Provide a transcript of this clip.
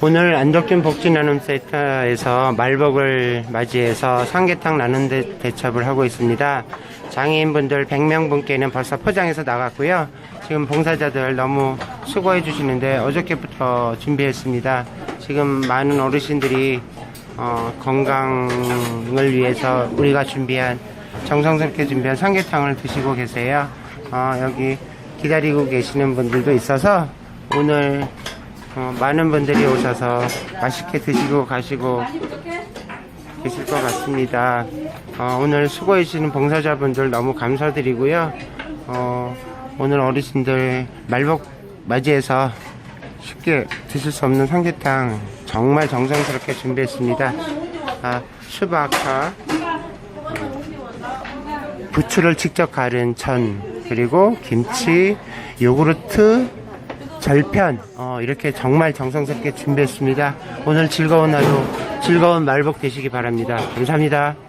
오늘 안덕준 복지나눔센터에서 말복을 맞이해서 삼계탕 나눔 대, 대첩을 하고 있습니다. 장애인분들 100명 분께는 벌써 포장해서 나갔고요. 지금 봉사자들 너무 수고해 주시는데 어저께부터 준비했습니다. 지금 많은 어르신들이 어, 건강을 위해서 우리가 준비한 정성스럽게 준비한 삼계탕을 드시고 계세요. 어, 여기 기다리고 계시는 분들도 있어서 오늘 어, 많은 분들이 오셔서 맛있게 드시고 가시고 계실 것 같습니다. 어, 오늘 수고해주시는 봉사자분들 너무 감사드리고요. 어, 오늘 어르신들 말복 맞이해서 쉽게 드실 수 없는 삼계탕 정말 정성스럽게 준비했습니다. 아, 수박과 부추를 직접 가른 천 그리고 김치, 요구르트, 절편 어, 이렇게 정말 정성스럽게 준비했습니다. 오늘 즐거운 하루 즐거운 말복 되시기 바랍니다. 감사합니다.